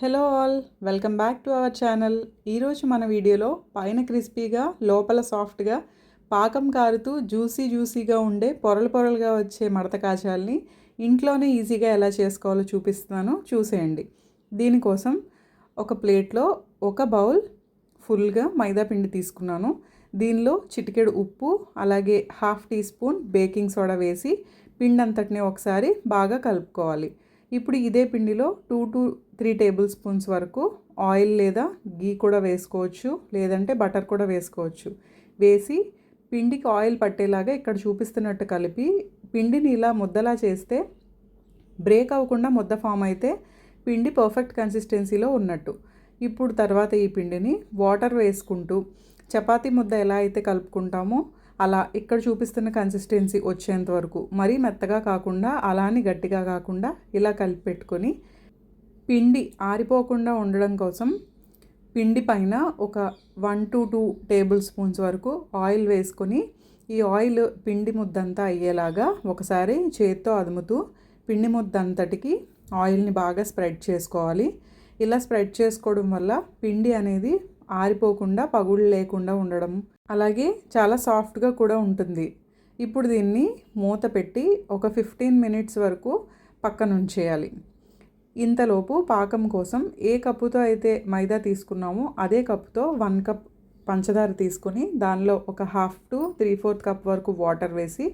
Hello all welcome back to our channel. ఈరోజు మన వీడియోలో పైన క్రిస్పీగా లోపల సాఫ్ట్గా పాకం కారుతూ జ్యూసీ జ్యూసీగా ఉండే పొరలు పొరలుగా వచ్చే మడత కాజాల్ని ఇంట్లోనే ఈజీగా ఎలా చేసుకోవాలో చూపిస్తున్నాను. చూసేయండి. దీనికోసం ఒక ప్లేట్లో ఒక బౌల్ ఫుల్గా మైదా పిండి తీసుకున్నాను. దీనిలో చిటికెడు ఉప్పు అలాగే half teaspoon baking soda వేసి పిండి అంతటిని ఒకసారి బాగా కలుపుకోవాలి. ఇప్పుడు ఇదే పిండిలో two two three tablespoons వరకు ఆయిల్ లేదా గీ కూడా వేసుకోవచ్చు లేదంటే బటర్ కూడా వేసుకోవచ్చు. వేసి పిండికి ఆయిల్ పట్టేలాగా ఇక్కడ చూపిస్తున్నట్టు కలిపి పిండిని ఇలా ముద్దలా చేస్తే బ్రేక్ అవ్వకుండా ముద్ద ఫామ్ అయితే పిండి పర్ఫెక్ట్ కన్సిస్టెన్సీలో ఉన్నట్టు. ఇప్పుడు తర్వాత ఈ పిండిని వాటర్ వేసుకుంటూ చపాతీ ముద్ద ఎలా అయితే కలుపుకుంటామో అలా ఇక్కడ చూపిస్తున్న కన్సిస్టెన్సీ వచ్చేంత వరకు మరీ మెత్తగా కాకుండా అలాని గట్టిగా కాకుండా ఇలా కలిపి పెట్టుకొని పిండి ఆరిపోకుండా ఉండడం కోసం పిండి పైన ఒక one to two tablespoons వరకు ఆయిల్ వేసుకొని ఈ ఆయిల్ పిండి ముద్దంతా అయ్యేలాగా ఒకసారి చేత్తో అదుముతూ పిండి ముద్ద అంతటికి ఆయిల్ని బాగా స్ప్రెడ్ చేసుకోవాలి. ఇలా స్ప్రెడ్ చేసుకోవడం వల్ల పిండి అనేది ఆరిపోకుండా పగుళ్ళు లేకుండా ఉండడం అలాగే చాలా సాఫ్ట్గా కూడా ఉంటుంది. ఇప్పుడు దీన్ని మూత పెట్టి ఒక ఫిఫ్టీన్ మినిట్స్ వరకు పక్కనుంచేయాలి. ఇంతలోపు పాకం కోసం ఏ కప్పుతో అయితే మైదా తీసుకున్నామో అదే కప్పుతో వన్ కప్ పంచదార తీసుకొని దానిలో ఒక half to three fourth cup వరకు వాటర్ వేసి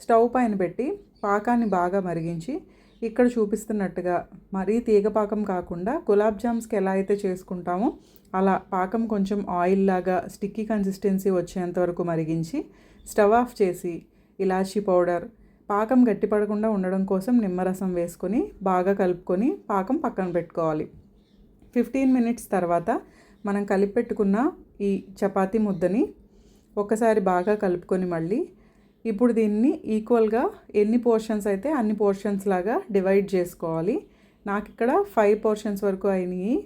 స్టవ్ పైన పెట్టి పాకాన్ని బాగా మరిగించి ఇక్కడ చూపిస్తున్నట్టుగా మరీ తీగ పాకం కాకుండా గులాబ్ జామ్స్కి ఎలా అయితే చేసుకుంటామో అలా పాకం కొంచెం ఆయిల్ లాగా స్టిక్కీ కన్సిస్టెన్సీ వచ్చేంత వరకు మరిగించి స్టవ్ ఆఫ్ చేసి ఇలాచీ పౌడర్ పాకం గట్టిపడకుండా ఉండడం కోసం నిమ్మరసం వేసుకొని బాగా కలుపుకొని పాకం పక్కన పెట్టుకోవాలి. ఫిఫ్టీన్ మినిట్స్ తర్వాత మనం కలిపి పెట్టుకున్న ఈ చపాతీ ముద్దని ఒకసారి బాగా కలుపుకొని మళ్ళీ ఇప్పుడు దీన్ని ఈక్వల్గా ఎన్ని పోర్షన్స్ అయితే అన్ని పోర్షన్స్ లాగా డివైడ్ చేసుకోవాలి. నాకు ఇక్కడ ఫైవ్ పోర్షన్స్ వరకు అయినాయి.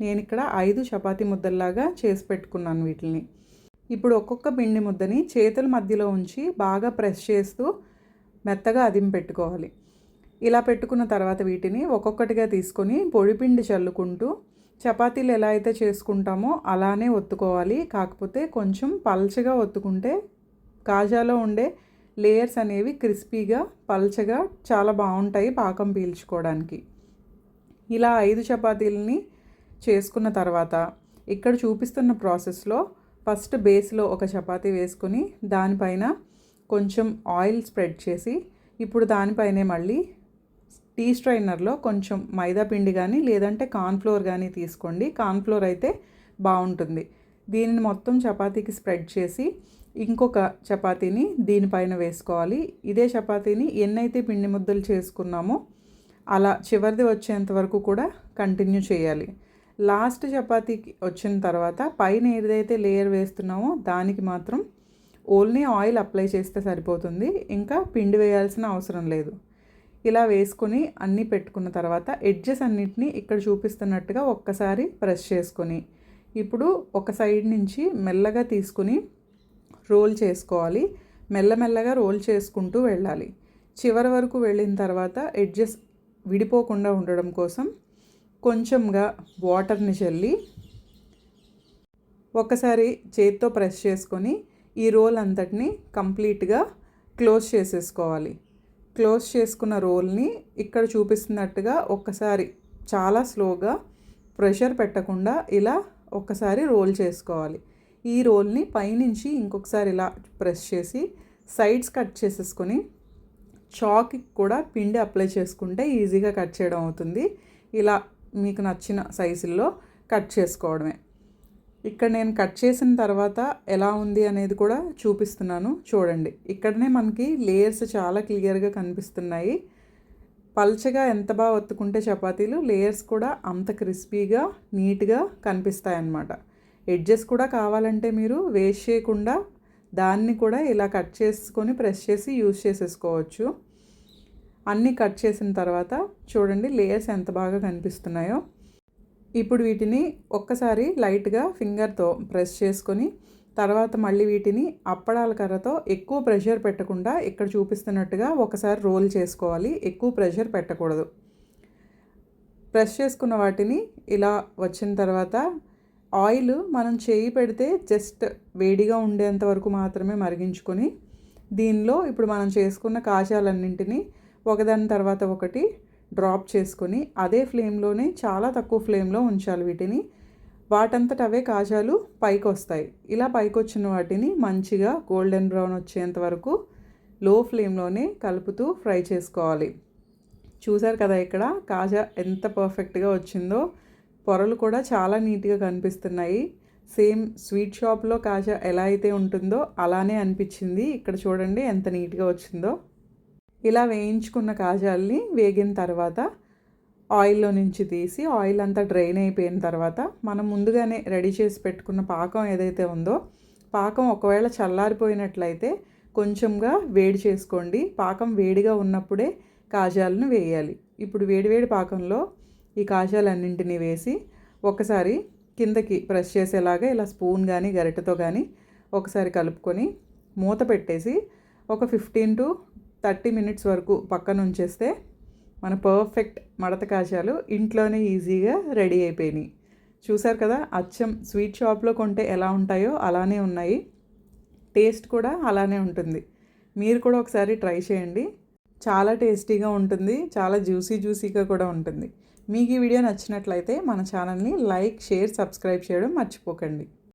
నేను ఇక్కడ ఐదు చపాతీ ముద్దల్లాగా చేసి పెట్టుకున్నాను వీటిని. ఇప్పుడు ఒక్కొక్క పిండి ముద్దని చేతుల మధ్యలో ఉంచి బాగా ప్రెస్ చేస్తూ మెత్తగా అదిం పెట్టుకోవాలి. ఇలా పెట్టుకున్న తర్వాత వీటిని ఒక్కొక్కటిగా తీసుకొని పొడిపిండి చల్లుకుంటూ చపాతీలు ఎలా అయితే చేసుకుంటామో అలానే ఒత్తుకోవాలి. కాకపోతే కొంచెం పల్చగా ఒత్తుకుంటే కాజాలో ఉండే లేయర్స్ అనేవి క్రిస్పీగా పల్చగా చాలా బాగుంటాయి పాకం పీల్చుకోవడానికి. ఇలా ఐదు చపాతీలని చేసుకున్న తర్వాత ఇక్కడ చూపిస్తున్న ప్రాసెస్లో ఫస్ట్ బేస్లో ఒక చపాతీ వేసుకొని దానిపైన కొంచెం ఆయిల్ స్ప్రెడ్ చేసి ఇప్పుడు దానిపైనే మళ్ళీ టీ స్ట్రైనర్లో కొంచెం మైదా పిండి కానీ లేదంటే కార్న్ఫ్లోర్ కానీ తీసుకోండి. కార్న్ఫ్లోర్ అయితే బాగుంటుంది. దీనిని మొత్తం చపాతీకి స్ప్రెడ్ చేసి ఇంకొక చపాతీని దీనిపైన వేసుకోవాలి. ఇదే చపాతీని ఎన్నైతే పిండి ముద్దలు చేసుకున్నామో అలా చివరిది వచ్చేంత వరకు కూడా కంటిన్యూ చేయాలి. లాస్ట్ చపాతీకి వచ్చిన తర్వాత పైన ఏదైతే లేయర్ వేస్తున్నామో దానికి మాత్రం ఓన్లీ ఆయిల్ అప్లై చేస్తే సరిపోతుంది. ఇంకా పిండి వేయాల్సిన అవసరం లేదు. ఇలా వేసుకొని అన్నీ పెట్టుకున్న తర్వాత ఎడ్జెస్ అన్నిటినీ ఇక్కడ చూపిస్తున్నట్టుగా ఒక్కసారి ప్రెస్ చేసుకొని ఇప్పుడు ఒక సైడ్ నుంచి మెల్లగా తీసుకుని రోల్ చేసుకోవాలి. మెల్లమెల్లగా రోల్ చేసుకుంటూ వెళ్ళాలి. చివరి వరకు వెళ్ళిన తర్వాత ఎడ్జెస్ విడిపోకుండా ఉండడం కోసం కొంచెంగా వాటర్ని చల్లి ఒకసారి చేత్తో ప్రెస్ చేసుకొని ఈ రోల్ అంతటిని కంప్లీట్గా క్లోజ్ చేసేసుకోవాలి. క్లోజ్ చేసుకున్న రోల్ని ఇక్కడ చూపిస్తున్నట్టుగా ఒక్కసారి చాలా స్లోగా ప్రెషర్ పెట్టకుండా ఇలా ఒక్కసారి రోల్ చేసుకోవాలి. ఈ రోల్ని పైనుంచి ఇంకొకసారి ఇలా ప్రెస్ చేసి సైడ్స్ కట్ చేసేసుకొని చాక్కి కూడా పిండి అప్లై చేసుకుంటే ఈజీగా కట్ చేయడం అవుతుంది. ఇలా మీకు నచ్చిన సైజుల్లో కట్ చేసుకోవడమే. ఇక్కడ నేను కట్ చేసిన తర్వాత ఎలా ఉంది అనేది కూడా చూపిస్తున్నాను. చూడండి ఇక్కడనే మనకి లేయర్స్ చాలా క్లియర్గా కనిపిస్తున్నాయి. పల్చగా ఎంత బాగా ఒత్తుకుంటే చపాతీలు లేయర్స్ కూడా అంత క్రిస్పీగా నీట్గా కనిపిస్తాయన్నమాట. ఎడ్జెస్ కూడా కావాలంటే మీరు వేస్ట్ చేయకుండా దాన్ని కూడా ఇలా కట్ చేసుకొని ప్రెస్ చేసి యూజ్ చేసేసుకోవచ్చు. అన్నీ కట్ చేసిన తర్వాత చూడండి లేయర్స్ ఎంత బాగా కనిపిస్తున్నాయో. ఇప్పుడు వీటిని ఒక్కసారి లైట్గా ఫింగర్తో ప్రెస్ చేసుకొని తర్వాత మళ్ళీ వీటిని అప్పడాల కర్రతో ఎక్కువ ప్రెషర్ పెట్టకుండా ఇక్కడ చూపిస్తున్నట్టుగా ఒకసారి రోల్ చేసుకోవాలి. ఎక్కువ ప్రెషర్ పెట్టకూడదు. ప్రెస్ చేసుకున్న వాటిని ఇలా వచ్చిన తర్వాత ఆయిల్ మనం చేయి పెడితే జస్ట్ వేడిగా ఉండేంత వరకు మాత్రమే మరిగించుకొని దీనిలో ఇప్పుడు మనం చేసుకున్న కాజాలన్నింటినీ ఒకదాని తర్వాత ఒకటి డ్రాప్ చేసుకొని అదే ఫ్లేమ్లోనే చాలా తక్కువ ఫ్లేమ్లో ఉంచాలి వీటిని. వాటంతట అవే కాజాలు పైకి వస్తాయి ఇలా పైకి వచ్చిన వాటిని మంచిగా గోల్డెన్ బ్రౌన్ వచ్చేంత వరకు లో ఫ్లేమ్లోనే కలుపుతూ ఫ్రై చేసుకోవాలి. చూసారు కదా ఇక్కడ కాజా ఎంత పర్ఫెక్ట్గా వచ్చిందో. పొరలు కూడా చాలా నీట్గా కనిపిస్తున్నాయి. సేమ్ స్వీట్ షాప్లో కాజా ఎలా అయితే ఉంటుందో అలానే అనిపించింది. ఇక్కడ చూడండి ఎంత నీట్గా వచ్చిందో. ఇలా వేయించుకున్న కాజాల్ని వేగిన తర్వాత ఆయిల్లో నుంచి తీసి ఆయిల్ అంతా డ్రైన్ అయిపోయిన తర్వాత మనం ముందుగానే రెడీ చేసి పెట్టుకున్న పాకం ఏదైతే ఉందో పాకం ఒకవేళ చల్లారిపోయినట్లయితే కొంచెంగా వేడి చేసుకోండి. పాకం వేడిగా ఉన్నప్పుడే కాజాలను వేయాలి. ఇప్పుడు వేడివేడి పాకంలో ఈ కాజాలన్నింటినీ వేసి ఒకసారి కిందకి ప్రెస్ చేసేలాగా ఇలా స్పూన్ కానీ గరిటెతో కానీ ఒకసారి కలుపుకొని మూత పెట్టేసి ఒక ఫిఫ్టీన్ టు థర్టీ మినిట్స్ వరకు పక్కన ఉంచేస్తే మన పర్ఫెక్ట్ మడత కాజాలు ఇంట్లోనే ఈజీగా రెడీ అయిపోయినాయి. చూసారు కదా అచ్చం స్వీట్ షాప్లో కొంటే ఎలా ఉంటాయో అలానే ఉన్నాయి. టేస్ట్ కూడా అలానే ఉంటుంది. మీరు కూడా ఒకసారి ట్రై చేయండి. చాలా టేస్టీగా ఉంటుంది చాలా జ్యూసీ జ్యూసీగా కూడా ఉంటుంది. మీకు ఈ వీడియో నచ్చినట్లయితే మన ఛానల్ని లైక్ షేర్ సబ్స్క్రైబ్ చేయడం మర్చిపోకండి.